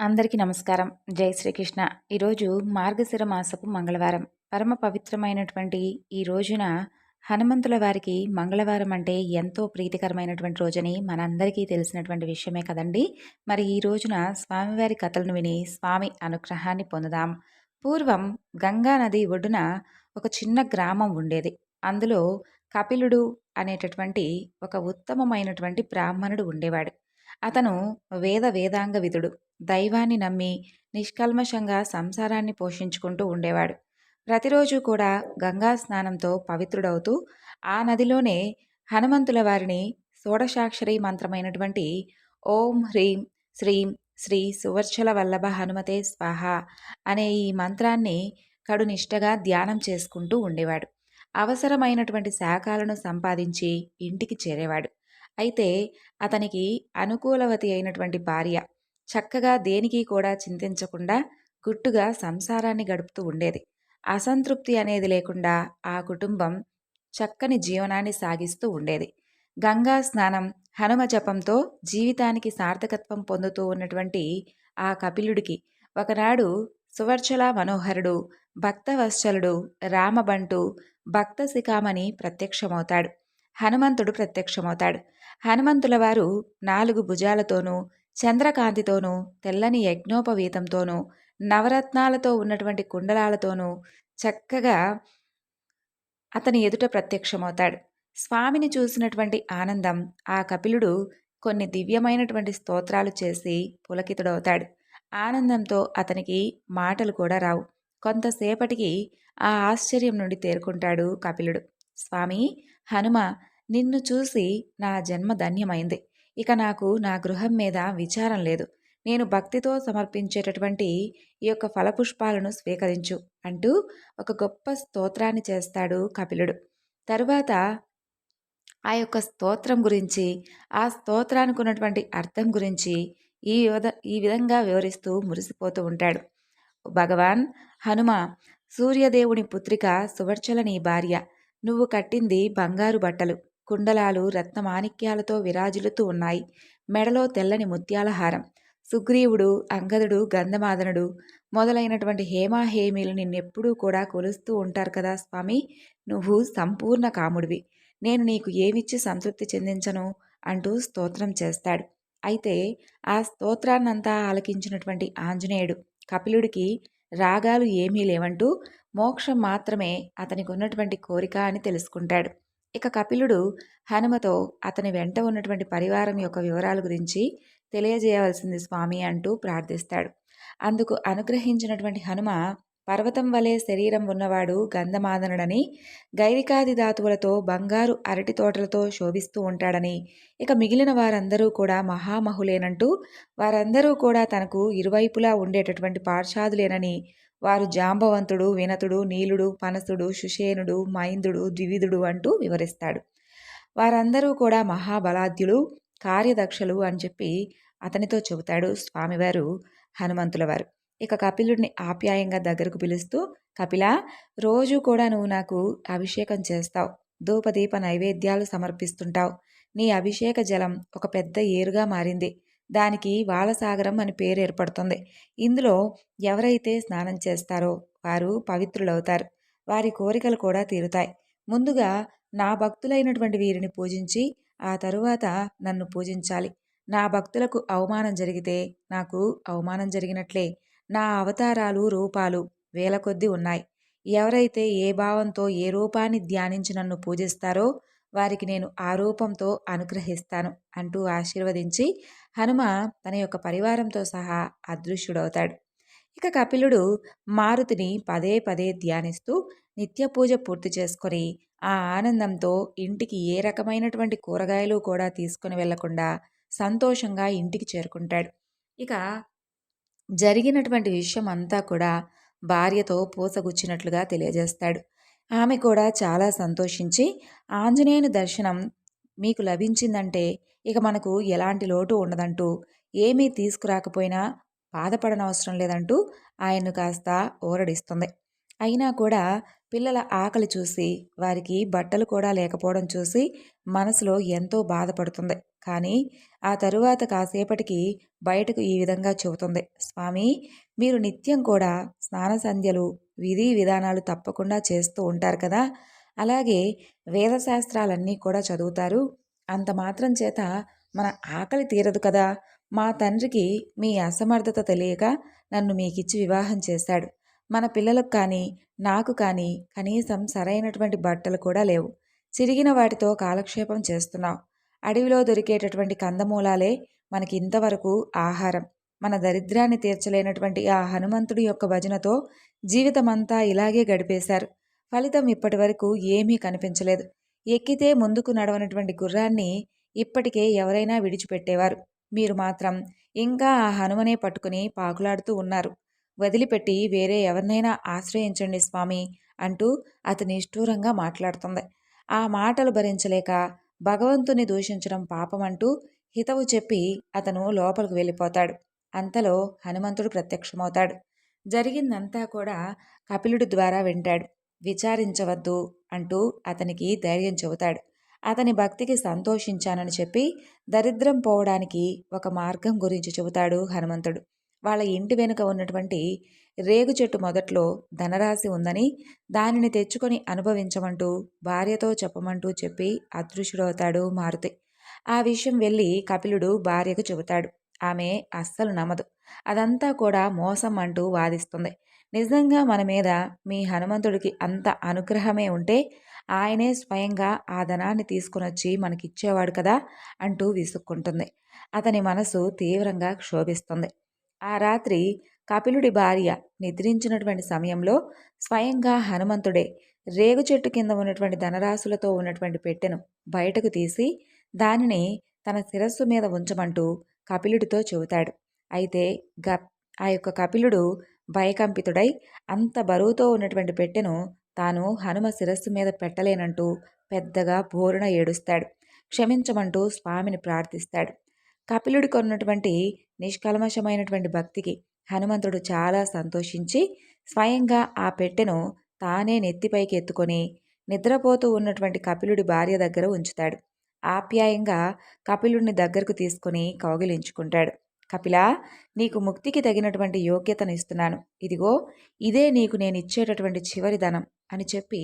అందరికీ నమస్కారం. జై శ్రీకృష్ణ. ఈరోజు మార్గశిర మాసపు మంగళవారం. పరమ పవిత్రమైనటువంటి ఈ రోజున హనుమంతుల వారికి మంగళవారం అంటే ఎంతో ప్రీతికరమైనటువంటి రోజని మనందరికీ తెలిసినటువంటి విషయమే కదండి. మరి ఈ రోజున స్వామివారి కథలను విని స్వామి అనుగ్రహాన్ని పొందుదాం. పూర్వం గంగా నది ఒడ్డున ఒక చిన్న గ్రామం ఉండేది. అందులో కపిలుడు అనేటటువంటి ఒక ఉత్తమమైనటువంటి బ్రాహ్మణుడు ఉండేవాడు. అతను వేద వేదాంగ విధుడు దైవాన్ని నమ్మి నిష్కల్మషంగా సంసారాన్ని పోషించుకుంటూ ఉండేవాడు. ప్రతిరోజు కూడా గంగా స్నానంతో పవిత్రుడవుతూ ఆ నదిలోనే హనుమంతుల వారిని షోడశాక్షరి మంత్రమైనటువంటి ఓం హ్రీం శ్రీం శ్రీ సువర్చల వల్లభ హనుమతే స్వాహ అనే ఈ మంత్రాన్ని కడునిష్టగా ధ్యానం చేసుకుంటూ ఉండేవాడు. అవసరమైనటువంటి శాఖలను సంపాదించి ఇంటికి చేరేవాడు. అయితే అతనికి అనుకూలవతి అయినటువంటి భార్య చక్కగా దేనికి కూడా చింతించకుండా గుట్టుగా సంసారాన్ని గడుపుతూ ఉండేది. అసంతృప్తి అనేది లేకుండా ఆ కుటుంబం చక్కని జీవనాన్ని సాగిస్తూ ఉండేది. గంగా స్నానం హనుమ జపంతో జీవితానికి సార్థకత్వం పొందుతూ ఉన్నటువంటి ఆ కపిలుడికి ఒకనాడు సువర్చల మనోహరుడు భక్తవత్సలుడు రామబంటు భక్త శిఖామణి ప్రత్యక్షమవుతాడు. హనుమంతుడు ప్రత్యక్షమవుతాడు. హనుమంతుల వారు నాలుగు భుజాలతోనూ చంద్రకాంతితోనూ తెల్లని యజ్ఞోపవీతంతోనూ నవరత్నాలతో ఉన్నటువంటి కుండలాలతోనూ చక్కగా అతని ఎదుట ప్రత్యక్షమవుతాడు. స్వామిని చూసినటువంటి ఆనందం ఆ కపిలుడు కొన్ని దివ్యమైనటువంటి స్తోత్రాలు చేసి పులకితుడవుతాడు. ఆనందంతో అతనికి మాటలు కూడా రావు. కొంతసేపటికి ఆ ఆశ్చర్యం నుండి తేరుకుంటాడు కపిలుడు. స్వామి హనుమ నిన్ను చూసి నా జన్మ ధన్యమైంది. ఇక నాకు నా గృహం మీద విచారం లేదు. నేను భక్తితో సమర్పించేటటువంటి ఈ యొక్క ఫలపుష్పాలను స్వీకరించు అంటూ ఒక గొప్ప స్తోత్రాన్ని చేస్తాడు కపిలుడు. తరువాత ఆ యొక్క స్తోత్రం గురించి ఆ స్తోత్రానికి ఉన్నటువంటి అర్థం గురించి ఈ విధ ఈ విధంగా వివరిస్తూ మురిసిపోతూ ఉంటాడు. భగవాన్ హనుమ సూర్యదేవుని పుత్రిక సువర్చల నీ భార్య నువ్వు కట్టింది బంగారు బట్టలు. కుండలాలు రత్నమాణిక్యాలతో విరాజిల్లుతూ ఉన్నాయి. మెడలో తెల్లని ముత్యాల హారం సుగ్రీవుడు అంగదుడు గంధమాదనుడు మొదలైనటువంటి హేమాహేమీలు నిన్నెప్పుడూ కూడా కొలుస్తూ ఉంటారు కదా స్వామి? నువ్వు సంపూర్ణ కాముడివి. నేను నీకు ఏమిచ్చి సంతృప్తి చెందించను? అంటూ స్తోత్రం చేస్తాడు. అయితే ఆ స్తోత్రాన్నంతా ఆలకించినటువంటి ఆంజనేయుడు కపిలుడికి రాగాలు ఏమీ లేవంటూ మోక్షం మాత్రమే అతనికి ఉన్నటువంటి కోరిక అని తెలుసుకుంటాడు. ఇక కపిలుడు హనుమతో అతని వెంట ఉన్నటువంటి పరివారం యొక్క వివరాల గురించి తెలియజేయవలసింది స్వామి అంటూ ప్రార్థిస్తాడు. అందుకు అనుగ్రహించినటువంటి హనుమ పర్వతం వలె శరీరం ఉన్నవాడు గంధమాదనుడని గైరికాది ధాతువులతో బంగారు అరటి తోటలతో శోభిస్తూ ఉంటాడని ఇక మిగిలిన వారందరూ కూడా మహామహులేనంటూ వారందరూ కూడా తనకు ఇరువైపులా ఉండేటటువంటి పార్షాదులేనని వారు జాంబవంతుడు వినతుడు నీలుడు పనసుడు సుషేనుడు మైందుడు ద్వివిధుడు అంటూ వివరిస్తాడు. వారందరూ కూడా మహాబలాద్యులు కార్యదక్షులు అని చెప్పి అతనితో చెబుతాడు స్వామివారు హనుమంతుల వారు ఇక కపిలుడిని ఆప్యాయంగా దగ్గరకు పిలుస్తూ కపిల రోజు కూడా నువ్వు నాకు అభిషేకం చేస్తావు. ధూపదీప నైవేద్యాలు సమర్పిస్తుంటావు. నీ అభిషేక జలం ఒక పెద్ద ఏరుగా మారింది. దానికి వాలసాగరం అని పేరు ఏర్పడుతుంది. ఇందులో ఎవరైతే స్నానం చేస్తారో వారు పవిత్రులవుతారు. వారి కోరికలు కూడా తీరుతాయి. ముందుగా నా భక్తులైనటువంటి వీరిని పూజించి ఆ తరువాత నన్ను పూజించాలి. నా భక్తులకు అవమానం జరిగితే నాకు అవమానం జరిగినట్లే. నా అవతారాలు రూపాలు వేల కొద్దీ ఉన్నాయి. ఎవరైతే ఏ భావంతో ఏ రూపాన్ని ధ్యానించి నన్ను పూజిస్తారో వారికి నేను ఆరూపంతో అనుగ్రహిస్తాను అంటూ ఆశీర్వదించి హనుమ తన యొక్క పరివారంతో సహా అదృశ్యుడవుతాడు. ఇక కపిలుడు మారుతిని పదే పదే ధ్యానిస్తూ నిత్య పూజ పూర్తి చేసుకొని ఆ ఆనందంతో ఇంటికి ఏ రకమైనటువంటి కూరగాయలు కూడా తీసుకుని వెళ్ళకుండా సంతోషంగా ఇంటికి చేరుకుంటాడు. ఇక జరిగినటువంటి విషయం అంతా కూడా భార్యతో పూసగుచ్చినట్లుగా తెలియజేస్తాడు. ఆమె కూడా చాలా సంతోషించి ఆంజనేయుని దర్శనం మీకు లభించిందంటే ఇక మనకు ఎలాంటి లోటు ఉండదంటూ ఏమీ తీసుకురాకపోయినా బాధపడనవసరం లేదంటూ ఆయన్ను కాస్త ఓరడిస్తుంది అయినా కూడా పిల్లల ఆకలి చూసి వారికి బట్టలు కూడా లేకపోవడం చూసి మనసులో ఎంతో బాధపడుతుంది. కానీ ఆ తరువాత కాసేపటికి బయటకు ఈ విధంగా చెబుతుంది. స్వామి మీరు నిత్యం కూడా స్నాన సంధ్యలు విధి విధానాలు తప్పకుండా చేస్తూ ఉంటారు కదా. అలాగే వేదశాస్త్రాలన్నీ కూడా చదువుతారు. అంత మాత్రం చేత మన ఆకలి తీరదు కదా. మా తండ్రికి మీ అసమర్థత తెలియక నన్ను మీకిచ్చి వివాహం చేశాడు. మన పిల్లలకు కానీ నాకు కానీ కనీసం సరైనటువంటి బట్టలు కూడా లేవు. చిరిగిన వాటితో కాలక్షేపం చేస్తున్నావు అడవిలో దొరికేటటువంటి కందమూలాలే మనకి ఇంతవరకు ఆహారం. మన దరిద్రాన్ని తీర్చలేనటువంటి ఆ హనుమంతుడి యొక్క భజనతో జీవితమంతా ఇలాగే గడిపేశారు. ఫలితం ఇప్పటి వరకు ఏమీ కనిపించలేదు. ఎక్కితే ముందుకు నడవనటువంటి గుర్రాన్ని ఇప్పటికే ఎవరైనా విడిచిపెట్టేవారు. మీరు మాత్రం ఇంకా ఆ హనుమనే పట్టుకుని పాకులాడుతూ ఉన్నారు. వదిలిపెట్టి వేరే ఎవరినైనా ఆశ్రయించండి స్వామి అంటూ అతని నిష్ఠూరంగా మాట్లాడుతుంది. ఆ మాటలు భరించలేక భగవంతుని దూషించడం పాపమంటూ హితవు చెప్పి అతను లోపలికి వెళ్ళిపోతాడు. అంతలో హనుమంతుడు ప్రత్యక్షమవుతాడు. జరిగిందంతా కూడా కపిలుడి ద్వారా వింటాడు. విచారించవద్దు అంటూ అతనికి ధైర్యం చెబుతాడు. అతని భక్తికి సంతోషించానని చెప్పి దరిద్రం పోవడానికి ఒక మార్గం గురించి చెబుతాడు హనుమంతుడు. వాళ్ళ ఇంటి వెనుక ఉన్నటువంటి రేగు చెట్టు మొదట్లో ధనరాశి ఉందని దానిని తెచ్చుకొని అనుభవించమంటూ భార్యతో చెప్పమంటూ చెప్పి అదృశ్యుడవుతాడు మారుతి. ఆ విషయం వెళ్ళి కపిలుడు భార్యకు చెబుతాడు. ఆమె అస్సలు నమ్మదు. అదంతా కూడా మోసం అంటూ వాదిస్తుంది. నిజంగా మన మీద మీ హనుమంతుడికి అంత అనుగ్రహమే ఉంటే ఆయనే స్వయంగా ఆ ధనాన్ని తీసుకునొచ్చి మనకిచ్చేవాడు కదా అంటూ విసుక్కుంటుంది. అతని మనసు తీవ్రంగా క్షోభిస్తుంది. ఆ రాత్రి కపిలుడి భార్య నిద్రించినటువంటి సమయంలో స్వయంగా హనుమంతుడే రేగు చెట్టు కింద ఉన్నటువంటి ధనరాశులతో ఉన్నటువంటి పెట్టెను బయటకు తీసి దానిని తన శిరస్సు మీద ఉంచమంటూ కపిలుడితో చెబుతాడు. అయితే గ ఆ యొక్క కపిలుడు భయకంపితుడై అంత బరువుతో ఉన్నటువంటి పెట్టెను తాను హనుమ శిరస్సు మీద పెట్టలేనంటూ పెద్దగా బోరున ఏడుస్తాడు. క్షమించమంటూ స్వామిని ప్రార్థిస్తాడు. కపిలుడి కొన్నటువంటి నిష్కల్మషమైనటువంటి భక్తికి హనుమంతుడు చాలా సంతోషించి స్వయంగా ఆ పెట్టెను తానే నెత్తిపైకి ఎత్తుకొని నిద్రపోతూ ఉన్నటువంటి కపిలుడి భార్య దగ్గర ఉంచుతాడు. ఆప్యాయంగా కపిలుడిని దగ్గరకు తీసుకుని కౌగిలించుకుంటాడు. కపిలా నీకు ముక్తికి తగినటువంటి యోగ్యతను ఇస్తున్నాను. ఇదిగో ఇదే నీకు నేను ఇచ్చేటటువంటి చివరి ధనం అని చెప్పి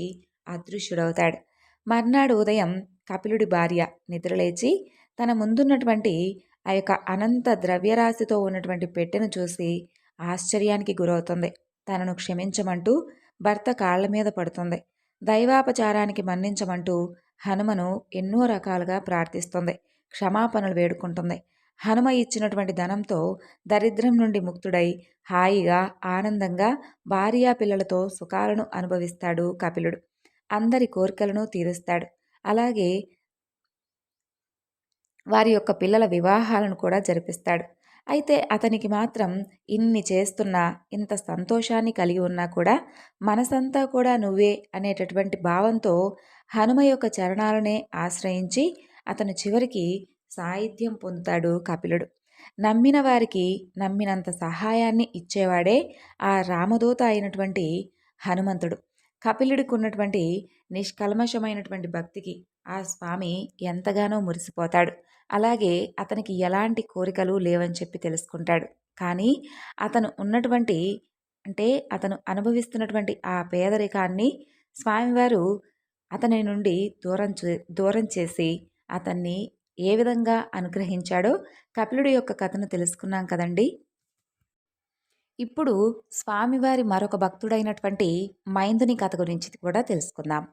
అదృశ్యుడవుతాడు. మర్నాడు ఉదయం కపిలుడి భార్య నిద్రలేచి తన ముందున్నటువంటి ఆ యొక్క అనంత ద్రవ్యరాశితో ఉన్నటువంటి పెట్టెను చూసి ఆశ్చర్యానికి గురవుతుంది. తనను క్షమించమంటూ భర్త కాళ్ళ మీద పడుతుంది. దైవాపచారానికి మన్నించమంటూ హనుమను ఎన్నో రకాలుగా ప్రార్థిస్తుంది. క్షమాపణలు వేడుకుంటుంది. హనుమ ఇచ్చినటువంటి ధనంతో దరిద్రం నుండి ముక్తుడై హాయిగా ఆనందంగా భార్యా పిల్లలతో సుఖాలను అనుభవిస్తాడు కపిలుడు. అందరి కోరికలను తీరుస్తాడు. అలాగే వారి యొక్క పిల్లల వివాహాలను కూడా జరిపిస్తాడు. అయితే అతనికి మాత్రం ఇన్ని చేస్తున్నా ఇంత సంతోషాన్ని కలిగి ఉన్నా కూడా మనసంతా కూడా నువ్వే అనేటటువంటి భావంతో హనుమ యొక్క చరణాలనే ఆశ్రయించి అతను చివరికి సాహిత్యం పొందుతాడు కపిలుడు నమ్మిన వారికి నమ్మినంత సహాయాన్ని ఇచ్చేవాడే ఆ రామదూత అయినటువంటి హనుమంతుడు. కపిలుడికి ఉన్నటువంటి నిష్కల్మషమైనటువంటి భక్తికి ఆ స్వామి ఎంతగానో మురిసిపోతాడు. అలాగే అతనికి ఎలాంటి కోరికలు లేవని చెప్పి తెలుసుకుంటాడు. కానీ అతను ఉన్నటువంటి అంటే అతను అనుభవిస్తున్నటువంటి ఆ పేదరికాన్ని స్వామివారు అతని నుండి దూరం దూరం చేసి అతన్ని ఏ విధంగా అనుగ్రహించాడో కపిలుడి యొక్క కథను తెలుసుకున్నాం కదండి. ఇప్పుడు స్వామివారి మరొక భక్తుడైనటువంటి మైందుని కథ గురించి కూడా తెలుసుకుందాం.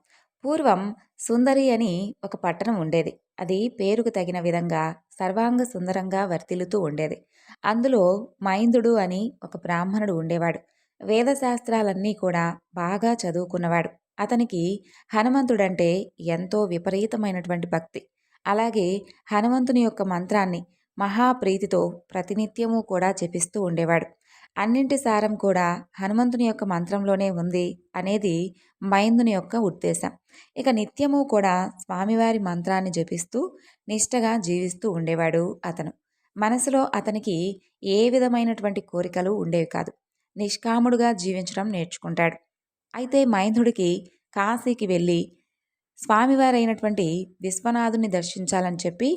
పూర్వం సుందరి అని ఒక పట్టణం ఉండేది. అది పేరుకు తగిన విధంగా సర్వాంగ సుందరంగా వర్తిల్లుతూ ఉండేది. అందులో మైందుడు అని ఒక బ్రాహ్మణుడు ఉండేవాడు. వేదశాస్త్రాలన్నీ కూడా బాగా చదువుకున్నవాడు. అతనికి హనుమంతుడంటే ఎంతో విపరీతమైనటువంటి భక్తి. అలాగే హనుమంతుని యొక్క మంత్రాన్ని మహాప్రీతితో ప్రతినిత్యము కూడా జపిస్తూ ఉండేవాడు. అన్నింటి సారం కూడా హనుమంతుని యొక్క మంత్రంలోనే ఉంది అనేది మైందుని యొక్క ఉద్దేశం. ఇక నిత్యము కూడా స్వామివారి మంత్రాన్ని జపిస్తూ నిష్టగా జీవిస్తూ ఉండేవాడు అతను. మనసులో అతనికి ఏ విధమైనటువంటి కోరికలు ఉండేవి కాదు. నిష్కాముడుగా జీవించడం నేర్చుకుంటాడు. అయితే మైంధుడికి కాశీకి వెళ్ళి స్వామివారైనటువంటి విశ్వనాథుని దర్శించాలని చెప్పి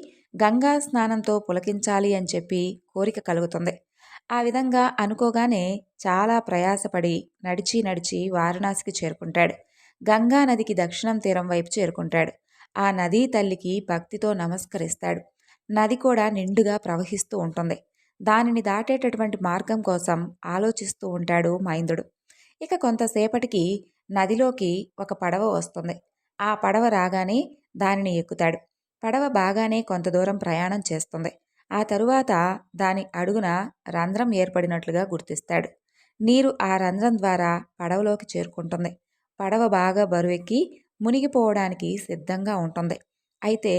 గంగా స్నానంతో పులకించాలి అని చెప్పి కోరిక కలుగుతుంది. ఆ విధంగా అనుకోగానే చాలా ప్రయాసపడి నడిచి నడిచి వారణాసికి చేరుకుంటాడు. గంగా నదికి దక్షిణం తీరం వైపు చేరుకుంటాడు. ఆ నదీ తల్లికి భక్తితో నమస్కరిస్తాడు. నది కూడా నిండుగా ప్రవహిస్తూ ఉంటుంది. దానిని దాటేటటువంటి మార్గం కోసం ఆలోచిస్తూ ఉంటాడు మైందుడు. ఇక కొంతసేపటికి నదిలోకి ఒక పడవ వస్తుంది. ఆ పడవ రాగానే దానిని ఎక్కుతాడు. పడవ బాగానే కొంత దూరం ప్రయాణం చేస్తుంది. ఆ తరువాత దాని అడుగున రంధ్రం ఏర్పడినట్లుగా గుర్తిస్తాడు. నీరు ఆ రంధ్రం ద్వారా పడవలోకి చేరుకుంటుంది. పడవ బాగా బరువెక్కి మునిగిపోవడానికి సిద్ధంగా ఉంటుంది. అయితే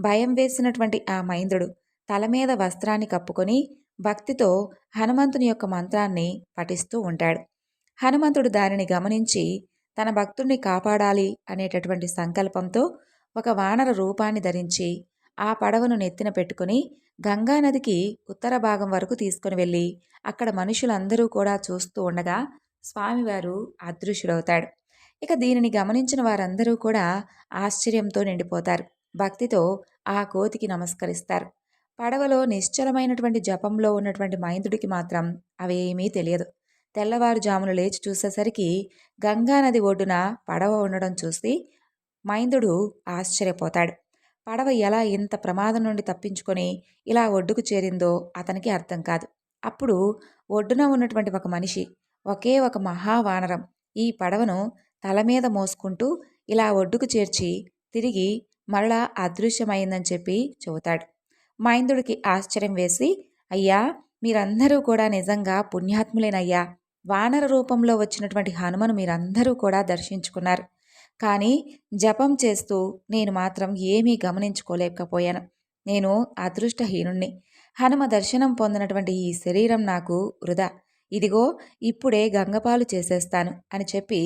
భయం వేసినటువంటి ఆ మైందుడు తల మీద వస్త్రాన్ని కప్పుకొని భక్తితో హనుమంతుని యొక్క మంత్రాన్ని పఠిస్తూ ఉంటాడు. హనుమంతుడు దానిని గమనించి తన భక్తుడిని కాపాడాలి అనేటటువంటి సంకల్పంతో ఒక వానర రూపాన్ని ధరించి ఆ పడవను నెత్తిన పెట్టుకుని గంగానదికి ఉత్తర భాగం వరకు తీసుకుని వెళ్ళి అక్కడ మనుషులందరూ కూడా చూస్తూ ఉండగా స్వామివారు అదృశ్యుడవుతాడు ఇక దీనిని గమనించిన వారందరూ కూడా ఆశ్చర్యంతో నిండిపోతారు. భక్తితో ఆ కోతికి నమస్కరిస్తారు. పడవలో నిశ్చలమైనటువంటి జపంలో ఉన్నటువంటి మైందుడికి మాత్రం అవేమీ తెలియదు. తెల్లవారుజామున లేచి చూసేసరికి గంగానది ఒడ్డున పడవ ఉండడం చూసి మైందుడు ఆశ్చర్యపోతాడు. పడవ ఎలా ఇంత ప్రమాదం నుండి తప్పించుకొని ఇలా ఒడ్డుకు చేరిందో అతనికి అర్థం కాదు. అప్పుడు ఒడ్డున ఉన్నటువంటి ఒక మనిషి ఒకే ఒక మహావానరం ఈ పడవను తల మీద మోసుకుంటూ ఇలా ఒడ్డుకు చేర్చి తిరిగి మరలా అదృశ్యమైందని చెప్పి చెబుతాడు. మైందుడికి ఆశ్చర్యం వేసి అయ్యా మీరందరూ కూడా నిజంగా పుణ్యాత్ములేనయ్యా. వానర రూపంలో వచ్చినటువంటి హనుమను మీరందరూ కూడా దర్శించుకున్నారు. కానీ జపం చేస్తూ నేను మాత్రం ఏమీ గమనించుకోలేకపోయాను. నేను అదృష్టహీనుణ్ణి. హనుమ దర్శనం పొందినటువంటి ఈ శరీరం నాకు వృధా. ఇదిగో ఇప్పుడే గంగపాలు చేసేస్తాను అని చెప్పి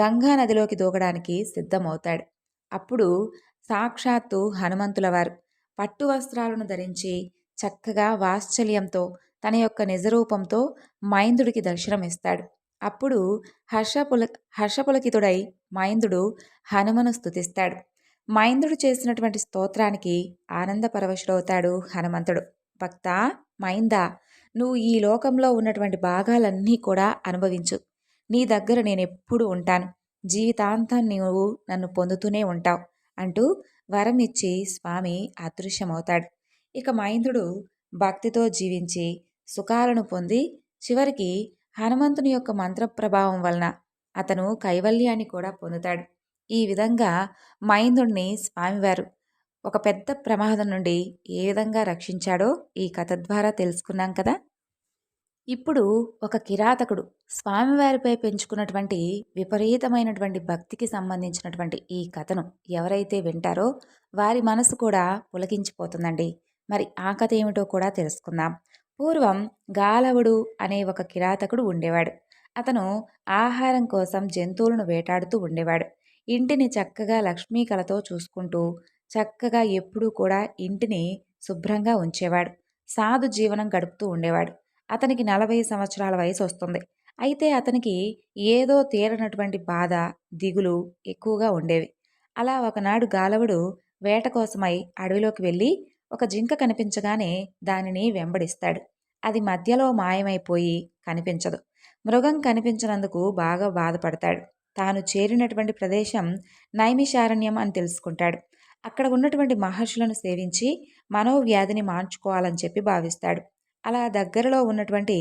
గంగా నదిలోకి దూకడానికి సిద్ధమవుతాడు. అప్పుడు సాక్షాత్తు హనుమంతులవారు పట్టు వస్త్రాలను ధరించి చక్కగా వాత్సల్యంతో తన యొక్క నిజరూపంతో మైందుడికి దర్శనమిస్తాడు. అప్పుడు హర్షపుల హర్షపులకితుడై మైందుడు హనుమను స్థుతిస్తాడు మైందుడు చేసినటువంటి స్తోత్రానికి ఆనందపరవశుడవుతాడు హనుమంతుడు. భక్త మైందా నువ్వు ఈ లోకంలో ఉన్నటువంటి భాగాలన్నీ కూడా అనుభవించు. నీ దగ్గర నేను ఎప్పుడు ఉంటాను. జీవితాంతం నువ్వు నన్ను పొందుతూనే ఉంటావు అంటూ వరం ఇచ్చి స్వామి అదృశ్యమవుతాడు. ఇక మైందుడు భక్తితో జీవించి సుఖాలను పొంది చివరికి హనుమంతుని యొక్క మంత్ర ప్రభావం వలన అతను కైవల్యాన్ని కూడా పొందుతాడు. ఈ విధంగా మైందుణ్ణి స్వామివారు ఒక పెద్ద ప్రమాదం నుండి ఏ విధంగా రక్షించాడో ఈ కథ ద్వారా తెలుసుకున్నాం కదా. ఇప్పుడు ఒక కిరాతకుడు స్వామివారిపై పెంచుకున్నటువంటి విపరీతమైనటువంటి భక్తికి సంబంధించినటువంటి ఈ కథను ఎవరైతే వింటారో వారి మనసు కూడా పులకించిపోతుందండి. మరి ఆ కథ ఏమిటో కూడా తెలుసుకుందాం. పూర్వం గాలవుడు అనే ఒక కిరాతకుడు ఉండేవాడు. అతను ఆహారం కోసం జంతువులను వేటాడుతూ ఉండేవాడు. ఇంటిని చక్కగా లక్ష్మీ కళతో చూసుకుంటూ చక్కగా ఎప్పుడూ కూడా ఇంటిని శుభ్రంగా ఉంచేవాడు. సాధు జీవనం గడుపుతూ ఉండేవాడు. అతనికి నలభై సంవత్సరాల వయసు వస్తుంది. అయితే అతనికి ఏదో తీరనటువంటి బాధ దిగులు ఎక్కువగా ఉండేవి. అలా ఒకనాడు గాలవుడు వేట కోసమై అడవిలోకి వెళ్ళి ఒక జింక కనిపించగానే దానిని వెంబడిస్తాడు. అది మధ్యలో మాయమైపోయి కనిపించదు. మృగం కనిపించినందుకు బాగా బాధపడతాడు. తాను చేరినటువంటి ప్రదేశం నైమిషారణ్యం అని తెలుసుకుంటాడు. అక్కడ ఉన్నటువంటి మహర్షులను సేవించి మనోవ్యాధిని మార్చుకోవాలని చెప్పి భావిస్తాడు. అలా దగ్గరలో ఉన్నటువంటి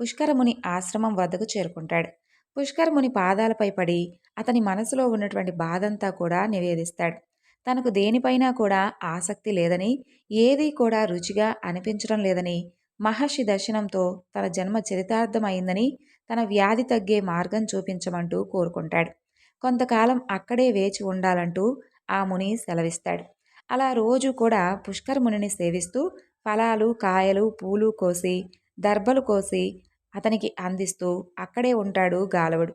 పుష్కరముని ఆశ్రమం వద్దకు చేరుకుంటాడు. పుష్కరముని పాదాలపై పడి అతని మనసులో ఉన్నటువంటి బాధంతా కూడా నివేదిస్తాడు. తనకు దేనిపైనా కూడా ఆసక్తి లేదని ఏదీ కూడా రుచిగా అనిపించడం లేదని మహర్షి దర్శనంతో తన జన్మ చరితార్థమైందని తన వ్యాధి తగ్గే మార్గం చూపించమంటూ కోరుకుంటాడు. కొంతకాలం అక్కడే వేచి ఉండాలంటూ ఆ ముని సెలవిస్తాడు. అలా రోజు కూడా పుష్కర మునిని సేవిస్తూ ఫలాలు కాయలు పూలు కోసి దర్భలు కోసి అతనికి అందిస్తూ అక్కడే ఉంటాడు గాలవుడు.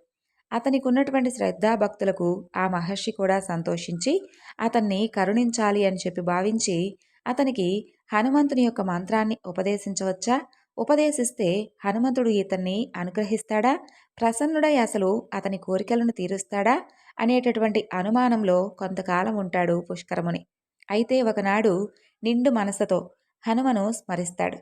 అతనికి ఉన్నటువంటి శ్రద్ధాభక్తులకు ఆ మహర్షి కూడా సంతోషించి అతన్ని కరుణించాలి అని చెప్పి భావించి అతనికి హనుమంతుని యొక్క మంత్రాన్ని ఉపదేశించవచ్చా? ఉపదేశిస్తే హనుమంతుడు ఇతన్ని అనుగ్రహిస్తాడా? ప్రసన్నుడై అసలు అతని కోరికలను తీరుస్తాడా? అనేటటువంటి అనుమానంలో కొంతకాలం ఉంటాడు పుష్కరముని. అయితే ఒకనాడు నిండు మనసుతో హనుమను స్మరిస్తాడు.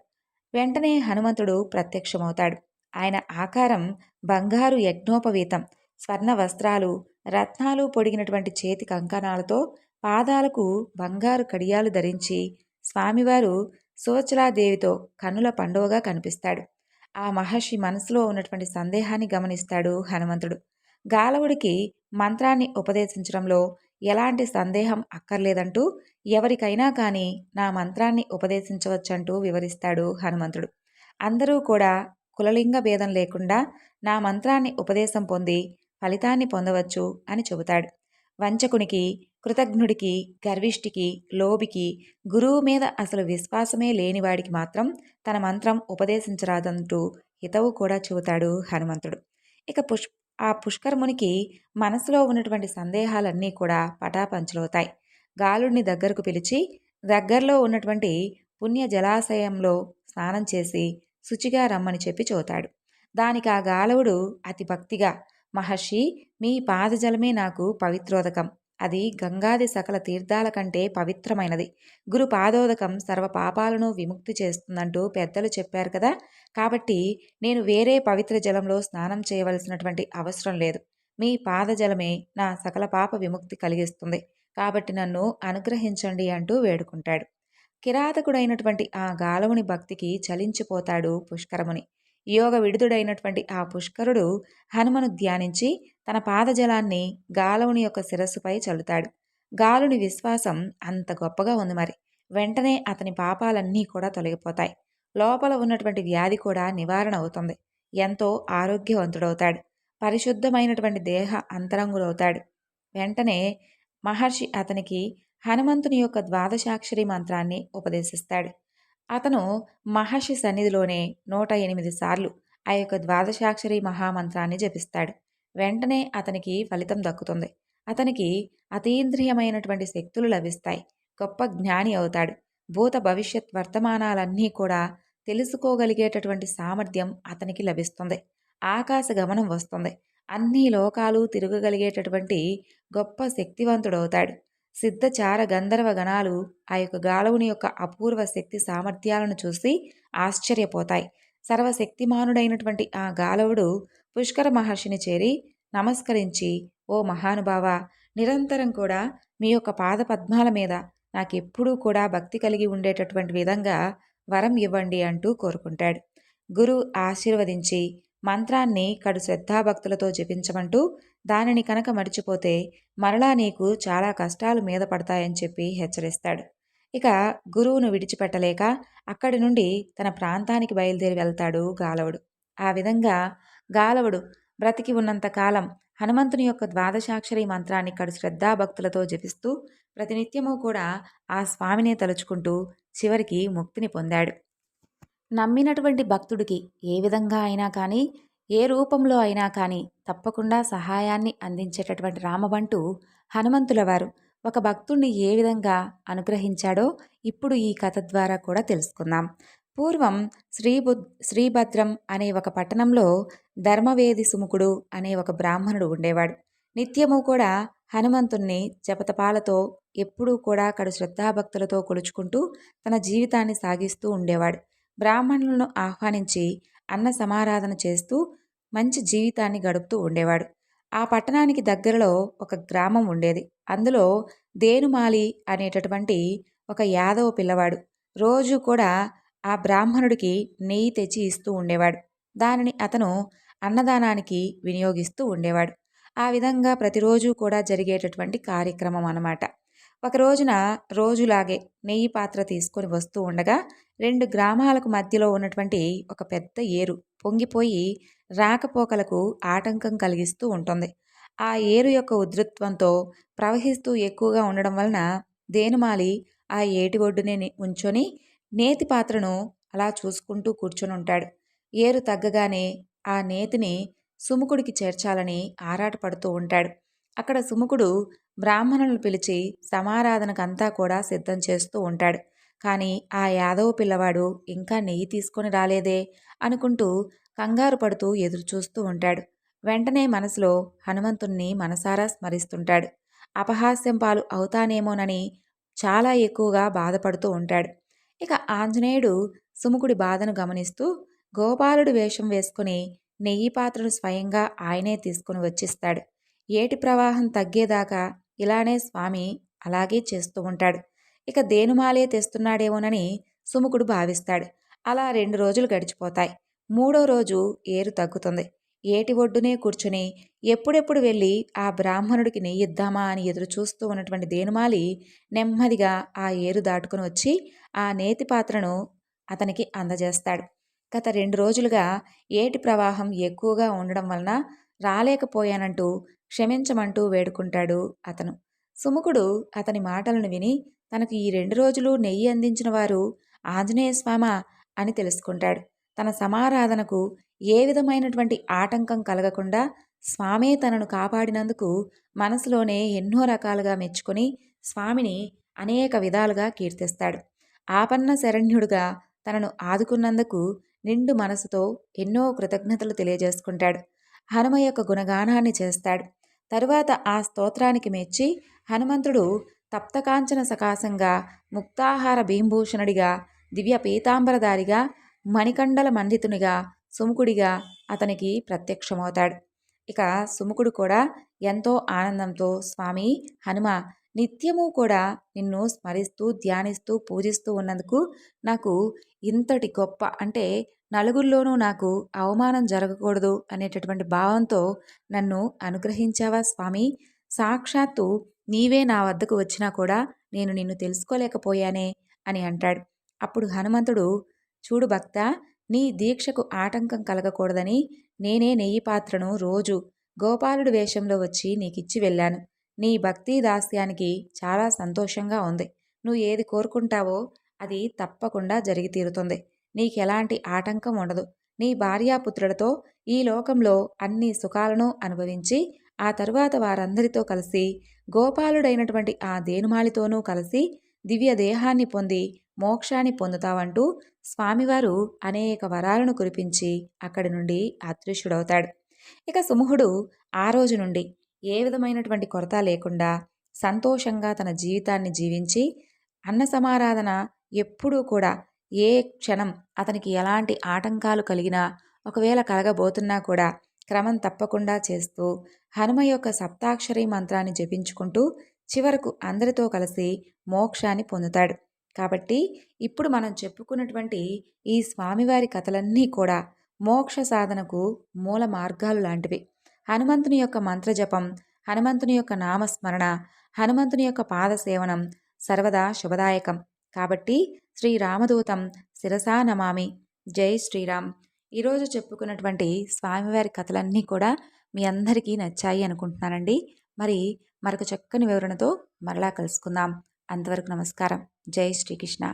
వెంటనే హనుమంతుడు ప్రత్యక్షమవుతాడు. ఆయన ఆకారం బంగారు యజ్ఞోపవీతం. స్వర్ణ వస్త్రాలు రత్నాలు పొడిగినటువంటి చేతి కంకణాలతో పాదాలకు బంగారు కడియాలు ధరించి స్వామివారు సువచలాదేవితో కన్నుల పండువగా కనిపిస్తాడు. ఆ మహర్షి మనసులో ఉన్నటువంటి సందేహాన్ని గమనిస్తాడు హనుమంతుడు. గాలవుడికి మంత్రాన్ని ఉపదేశించడంలో ఎలాంటి సందేహం అక్కర్లేదంటూ ఎవరికైనా కానీ నా మంత్రాన్ని ఉపదేశించవచ్చంటూ వివరిస్తాడు హనుమంతుడు. అందరూ కూడా కులలింగ భేదం లేకుండా నా మంత్రాన్ని ఉపదేశం పొంది ఫలితాన్ని పొందవచ్చు అని చెబుతాడు. వంచకునికి కృతజ్ఞుడికి గర్విష్ఠికి లోబికి గురువు మీద అసలు విశ్వాసమే లేనివాడికి మాత్రం తన మంత్రం ఉపదేశించరాదంటూ హితవు కూడా చెబుతాడు హనుమంతుడు. ఇక పుష్ ఆ పుష్కరమునికి మనసులో ఉన్నటువంటి సందేహాలన్నీ కూడా పటాపంచలవుతాయి. గాలుడిని దగ్గరకు పిలిచి దగ్గరలో ఉన్నటువంటి పుణ్య జలాశయంలో స్నానం చేసి శుచిగా రమ్మని చెప్పి చూతాడు. దానికి ఆ గాలవుడు అతి భక్తిగా మహర్షి మీ పాదజలమే నాకు పవిత్రోదకం. అది గంగాది సకల తీర్థాల కంటే పవిత్రమైనది. గురు పాదోదకం సర్వ పాపాలను విముక్తి చేస్తుందంటూ పెద్దలు చెప్పారు కదా! కాబట్టి నేను వేరే పవిత్ర జలంలో స్నానం చేయవలసినటువంటి అవసరం లేదు. మీ పాదజలమే నా సకల పాప విముక్తి కలిగిస్తుంది. కాబట్టి నన్ను అనుగ్రహించండి అంటూ వేడుకుంటాడు. కిరాతకుడైనటువంటి ఆ గాలవుని భక్తికి చలించిపోతాడు పుష్కరముని. యోగ విడుదుడైనటువంటి ఆ పుష్కరుడు హనుమను ధ్యానించి తన పాదజలాన్ని గాలవుని యొక్క శిరస్సుపై చల్లుతాడు. గాలుని విశ్వాసం అంత గొప్పగా ఉంది మరి. వెంటనే అతని పాపాలన్నీ కూడా తొలగిపోతాయి. లోపల ఉన్నటువంటి వ్యాధి కూడా నివారణ అవుతుంది. ఎంతో ఆరోగ్యవంతుడవుతాడు. పరిశుద్ధమైనటువంటి దేహ అంతరంగుడవుతాడు వెంటనే మహర్షి అతనికి హనుమంతుని యొక్క ద్వాదశాక్షరి మంత్రాన్ని ఉపదేశిస్తాడు. అతను మహర్షి సన్నిధిలోనే నూట ఎనిమిది సార్లు ఆ యొక్క ద్వాదశాక్షరి మహామంత్రాన్ని జపిస్తాడు. వెంటనే అతనికి ఫలితం దక్కుతుంది. అతనికి అతీంద్రియమైనటువంటి శక్తులు లభిస్తాయి. గొప్ప జ్ఞాని అవుతాడు. భూత భవిష్యత్ వర్తమానాలన్నీ కూడా తెలుసుకోగలిగేటటువంటి సామర్థ్యం అతనికి లభిస్తుంది. ఆకాశ గమనం వస్తుంది. అన్ని లోకాలు తిరగగలిగేటటువంటి గొప్ప శక్తివంతుడవుతాడు. సిద్ధచార గంధర్వ గణాలు ఆ యొక్క గాలవుని యొక్క అపూర్వ శక్తి సామర్థ్యాలను చూసి ఆశ్చర్యపోతాయి. సర్వశక్తిమానుడైనటువంటి ఆ గాలవుడు పుష్కర మహర్షిని చేరి నమస్కరించి ఓ మహానుభావ నిరంతరం కూడా మీ యొక్క పాద పద్మాల మీద నాకెప్పుడూ కూడా భక్తి కలిగి ఉండేటటువంటి విధంగా వరం ఇవ్వండి అంటూ కోరుకుంటాడు. గురు ఆశీర్వదించి మంత్రాన్ని కడు శ్రద్ధాభక్తులతో జపించమంటూ దానిని కనుక మర్చిపోతే మరలా నీకు చాలా కష్టాలు మీద పడతాయని చెప్పి హెచ్చరిస్తాడు. ఇక గురువును విడిచిపెట్టలేక అక్కడి నుండి తన ప్రాంతానికి బయలుదేరి వెళ్తాడు గాలవుడు. ఆ విధంగా గాలవుడు బ్రతికి ఉన్నంత కాలం హనుమంతుని యొక్క ద్వాదశాక్షరి మంత్రాన్ని కడు శ్రద్ధాభక్తులతో జపిస్తూ ప్రతినిత్యము కూడా ఆ స్వామినే తలుచుకుంటూ చివరికి ముక్తిని పొందాడు. నమ్మినటువంటి భక్తుడికి ఏ విధంగా అయినా కానీ ఏ రూపంలో అయినా కానీ తప్పకుండా సహాయాన్ని అందించేటటువంటి రామబంటు హనుమంతుల వారు ఒక భక్తుణ్ణి ఏ విధంగా అనుగ్రహించాడో ఇప్పుడు ఈ కథ ద్వారా కూడా తెలుసుకుందాం. పూర్వం శ్రీబు శ్రీభద్రం అనే ఒక పట్టణంలో ధర్మవేది సుముఖుడు అనే ఒక బ్రాహ్మణుడు ఉండేవాడు. నిత్యము కూడా హనుమంతుణ్ణి జపతపాలతో ఎప్పుడూ కూడా అక్కడ శ్రద్ధాభక్తులతో కొలుచుకుంటూ తన జీవితాన్ని సాగిస్తూ ఉండేవాడు. బ్రాహ్మణులను ఆహ్వానించి అన్న సమారాధన చేస్తూ మంచి జీవితాన్ని గడుపుతూ ఉండేవాడు. ఆ పట్టణానికి దగ్గరలో ఒక గ్రామం ఉండేది. అందులో దేనుమాలి అనేటటువంటి ఒక యాదవ పిల్లవాడు. రోజు కూడా ఆ బ్రాహ్మణుడికి నెయ్యి తెచ్చి ఇస్తూ ఉండేవాడు. దానిని అతను అన్నదానానికి వినియోగిస్తూ ఉండేవాడు. ఆ విధంగా ప్రతిరోజు కూడా జరిగేటటువంటి కార్యక్రమం అన్నమాట. ఒక రోజున రోజులాగే నెయ్యి పాత్ర తీసుకొని వస్తూ ఉండగా రెండు గ్రామాలకు మధ్యలో ఉన్నటువంటి ఒక పెద్ద ఏరు పొంగిపోయి రాకపోకలకు ఆటంకం కలిగిస్తూ ఉంటుంది. ఆ ఏరు యొక్క ఉధృత్వంతో ప్రవహిస్తూ ఎక్కువగా ఉండడం వలన దేనుమాలి ఆ ఏటి ఒడ్డునే ఉంచొని నేతి పాత్రను అలా చూసుకుంటూ కూర్చొని ఉంటాడు. ఏరు తగ్గగానే ఆ నేతిని సుముకుడికి చేర్చాలని ఆరాటపడుతూ ఉంటాడు. అక్కడ సుముకుడు బ్రాహ్మణులను పిలిచి సమారాధనకంతా కూడా సిద్ధం చేస్తూ ఉంటాడు. కానీ ఆ యాదవ పిల్లవాడు ఇంకా నెయ్యి తీసుకొని రాలేదే అనుకుంటూ కంగారు పడుతూ ఎదురుచూస్తూ ఉంటాడు. వెంటనే మనసులో హనుమంతుణ్ణి మనసారా స్మరిస్తుంటాడు. అపహాస్యం పాలు అవుతానేమోనని చాలా ఎక్కువగా బాధపడుతూ ఉంటాడు. ఇక ఆంజనేయుడు సుముకుడి బాధను గమనిస్తూ గోపాలుడు వేషం వేసుకుని నెయ్యి పాత్రను స్వయంగా ఆయనే తీసుకుని వచ్చిస్తాడు. ఏటి ప్రవాహం తగ్గేదాకా ఇలానే స్వామి అలాగే చేస్తూ ఉంటాడు. ఇక దేనుమాలే తెస్తున్నాడేమోనని సుముకుడు భావిస్తాడు. అలా రెండు రోజులు గడిచిపోతాయి. మూడో రోజు ఏరు తగ్గుతుంది. ఏటి ఒడ్డునే కూర్చుని ఎప్పుడెప్పుడు వెళ్ళి ఆ బ్రాహ్మణుడికి నెయ్యిద్దామా అని ఎదురు చూస్తూ ఉన్నటువంటి దేనుమాలి నెమ్మదిగా ఆ ఏరు దాటుకుని వచ్చి ఆ నేతి పాత్రను అతనికి అందజేస్తాడు. గత రెండు రోజులుగా ఏటి ప్రవాహం ఎక్కువగా ఉండడం వలన రాలేకపోయానంటూ క్షమించమంటూ వేడుకుంటాడు అతను. సుముకుడు అతని మాటలను విని తనకు ఈ రెండు రోజులు నెయ్యి అందించిన వారు ఆంజనేయ స్వామ అని తెలుసుకుంటాడు. తన సమారాధనకు ఏ విధమైనటువంటి ఆటంకం కలగకుండా స్వామే తనను కాపాడినందుకు మనసులోనే ఎన్నో రకాలుగా మెచ్చుకొని స్వామిని అనేక విధాలుగా కీర్తిస్తాడు. ఆపన్న శరణ్యుడుగా తనను ఆదుకున్నందుకు నిండు మనసుతో ఎన్నో కృతజ్ఞతలు తెలియజేసుకుంటాడు. హనుమ యొక్క గుణగానాన్ని చేస్తాడు. తరువాత ఆ స్తోత్రానికి మెచ్చి హనుమంతుడు తప్తకాంచన సకాశంగా ముక్తాహార భీంభూషణుడిగా దివ్య పీతాంబరదారిగా మణికండల మండితునిగా సుముకుడిగా అతనికి ప్రత్యక్షమవుతాడు. ఇక సుముకుడు కూడా ఎంతో ఆనందంతో స్వామి హనుమ నిత్యము కూడా నిన్ను స్మరిస్తూ ధ్యానిస్తూ పూజిస్తూ ఉన్నందుకు నాకు ఇంతటి గొప్ప అంటే నలుగురిలోనూ నాకు అవమానం జరగకూడదు అనేటటువంటి భావంతో నన్ను అనుగ్రహించావా స్వామి? సాక్షాత్తు నీవే నా వద్దకు వచ్చినా కూడా నేను నిన్ను తెలుసుకోలేకపోయానే అని అంటాడు. అప్పుడు హనుమంతుడు చూడు భక్త నీ దీక్షకు ఆటంకం కలగకూడదని నేనే నెయ్యి పాత్రను రోజు గోపాలుడు వేషంలో వచ్చి నీకిచ్చి వెళ్ళాను. నీ భక్తి దాస్యానికి చాలా సంతోషంగా ఉంది. నువ్వు ఏది కోరుకుంటావో అది తప్పకుండా జరిగి తీరుతుంది. నీకెలాంటి ఆటంకం ఉండదు. నీ భార్యాపుత్రులతో ఈ లోకంలో అన్ని సుఖాలను అనుభవించి ఆ తరువాత వారందరితో కలిసి గోపాలుడైనటువంటి ఆ దేనుమాలితోనూ కలిసి దివ్య దేహాన్ని పొంది మోక్షాన్ని పొందుతావంటూ స్వామివారు అనేక వరాలను కురిపించి అక్కడి నుండి అదృశ్యుడవుతాడు. ఇక సుముహుడు ఆ రోజు నుండి ఏ విధమైనటువంటి కొరత లేకుండా సంతోషంగా తన జీవితాన్ని జీవించి అన్న సమారాధన ఎప్పుడూ కూడా ఏ క్షణం అతనికి ఎలాంటి ఆటంకాలు కలిగినా ఒకవేళ కలగబోతున్నా కూడా క్రమం తప్పకుండా చేస్తూ హనుమ యొక్క సప్తాక్షరి మంత్రాన్ని జపించుకుంటూ చివరకు అందరితో కలిసి మోక్షాన్ని పొందుతాడు. కాబట్టి ఇప్పుడు మనం చెప్పుకున్నటువంటి ఈ స్వామివారి కథలన్నీ కూడా మోక్ష సాధనకు మూల మార్గాలు లాంటివి. హనుమంతుని యొక్క మంత్రజపం హనుమంతుని యొక్క నామస్మరణ హనుమంతుని యొక్క పాద సేవనం సర్వదా శుభదాయకం. కాబట్టి శ్రీరామదూతం శిరసా నమామి. జై శ్రీరామ్. ఈరోజు చెప్పుకున్నటువంటి స్వామివారి కథలన్నీ కూడా మీ అందరికీ నచ్చాయి అనుకుంటున్నానండి. మరి మరొక చక్కని వివరణతో మరలా కలుసుకుందాం. అంతవరకు నమస్కారం. జై శ్రీకృష్ణ.